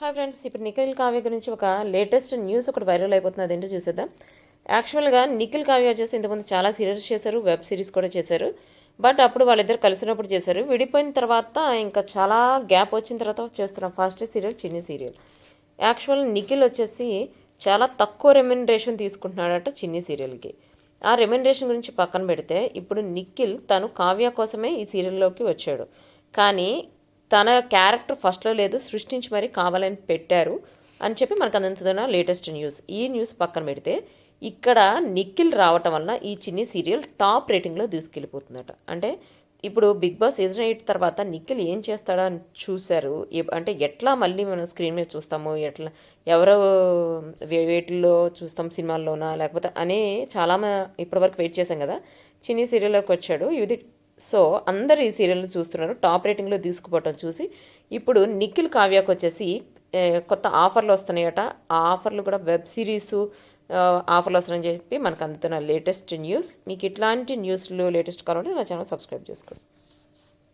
Hi friends ఇప్పుడు నిఖిల్ కావ్య గురించి ఒక లేటెస్ట్ న్యూస్ ఒకటి వైరల్ అయిపోతుంది అదేంటో చూసేద్దాం. యాక్చువల్గా నిఖిల్ కావ్య వచ్చేసి ఇంతకుముందు చాలా సీరియల్స్ చేశారు వెబ్ సిరీస్ కూడా చేశారు. బట్ అప్పుడు వాళ్ళిద్దరు కలిసినప్పుడు చేశారు. విడిపోయిన తర్వాత ఇంకా చాలా గ్యాప్ వచ్చిన తర్వాత చేస్తున్నాం. First serial Chinni serial. Actual Nikhil వచ్చేసి చాలా తక్కువ రెమ్యునరేషన్ తీసుకుంటున్నాడట చిన్ని సీరియల్కి. ఆ రెమ్యునరేషన్ గురించి పక్కన పెడితే ఇప్పుడు నిఖిల్ తను కావ్య కోసమే ఈ సీరియల్లోకి వచ్చాడు. కానీ తన క్యారెక్టర్ ఫస్ట్లో లేదు సృష్టించి మరీ కావాలని పెట్టారు అని చెప్పి మనకు అందుతున్న లేటెస్ట్ న్యూస్. ఈ న్యూస్ పక్కన పెడితే ఇక్కడ నిఖిల్ రావటం వల్ల ఈ చిన్ని సీరియల్ టాప్ రేటింగ్లో దూసుకెళ్ళిపోతుందట. అంటే ఇప్పుడు బిగ్ బాస్ సీజన్ ఎయిట్ తర్వాత నిఖిల్ ఏం చేస్తాడా అని చూశారు అంటే ఎట్లా మళ్ళీ మనం స్క్రీన్ మీద చూస్తాము? ఎట్లా ఎవరో వే- వేటిల్లో చూస్తాం సినిమాల్లోనా? లేకపోతే అనే చాలా మ- ఇప్పటివరకు వెయిట్ చేశాం కదా? చిన్ని సీరియల్లోకి వచ్చాడు. ఇది సో అందరు ఈ సీరియల్ చూస్తున్నారు. టాప్ రేటింగ్లో తీసుకుపోవటం చూసి ఇప్పుడు నిఖిల్ కావ్యకు వచ్చేసి కొత్త ఆఫర్లు వస్తున్నాయట. ఆ ఆఫర్లు కూడా వెబ్ సిరీసు ఆఫర్లు వస్తున్నాయని చెప్పి మనకు అందుతున్న లేటెస్ట్ న్యూస్ మీకు ఇట్లాంటి న్యూస్లు లేటెస్ట్ కావాలంటే నా ఛానల్ సబ్స్క్రైబ్ చేసుకోండి.